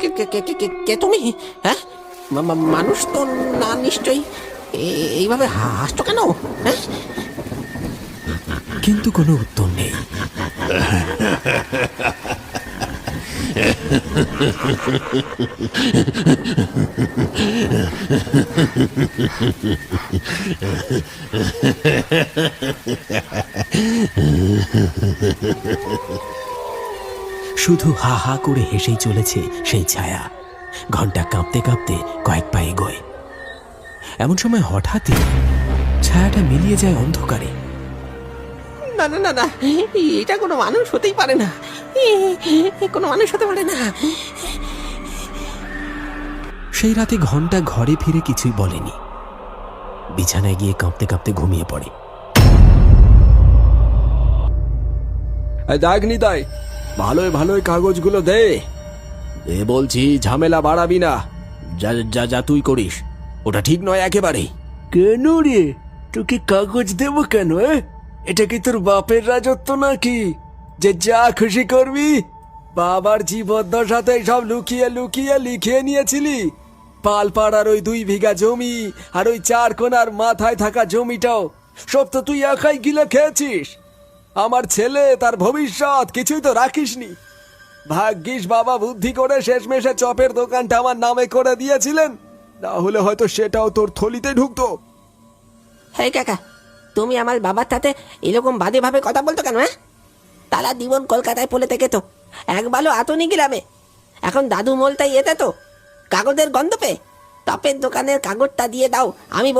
কে- কে- কে- কে- কে- কে তুমি? হ্যাঁ? মানুষ তো না নিশ্চয়ই। এ- এইভাবে হা- হাসছো কেন? হ্যাঁ? কিন্তু কোনো উত্তর নেই। শুধু হা হা করে হেসেই চলেছে সেই ছায়া। ঘণ্টা কাঁপতে কাঁপতে কয়েক পা এগোয়। এমন সময় হঠাৎই ছায়াটা মিলিয়ে যায় অন্ধকারে। না না না না এটা কোনো মানুষ হতেই পারে না। কোনো মানুষ হতে পারে না। সেই রাতে ঘণ্টা ঘরে ফিরে কিছুই বলেনি। বিছানায় গিয়ে কাঁপতে কাঁপতে ঘুমিয়ে পড়ে। দেখ নিতাই ভালোই ভালোই কাগজগুলো দে। এ বলছি, ঝামেলা বাড়াবি না। যা যা যা তুই করিস। ওটা ঠিক নয় একেবারে কেন রে? তোকে কাগজ দেব কেন? এটা কি তোর বাপের রাজত্ব নাকি? যে যা খুশি করবি। বাবার জীবদ্দশাতে সব লুকিয়ে লুকিয়ে লিখিয়ে নিয়েছিলি। পালপাড়ার ওই দুই বিঘা জমি আর ওই চার কোনার মাথায় থাকা জমিটাও। সব তো তুই একাই গিলে খেয়েছিস। আমার ছেলে, তার ভবিষ্যৎ, কিছুই তো রাখিসনি। ভাগ্যিস বাবা বুদ্ধি করে শেষমেশে চপের দোকানটা আমার নামে করে দিয়েছিলেন। না হলে হয়তো সেটাও তোর থলিতে ঢুকতো। হে কাকা, তুমি আমার বাবার সাথে এরকম বাজে ভাবে কথা বলতো কেন হ্যাঁ? তারা জীবন কলকাতায় পড়ে থেকে তো একবারও আতনি গ্রামে। এখন দাদু মোলটাই এতে তো, কাগজের গন্ধ পেয়ে। টপের দোকানের কাগজটা দিয়ে দাও, আমি বল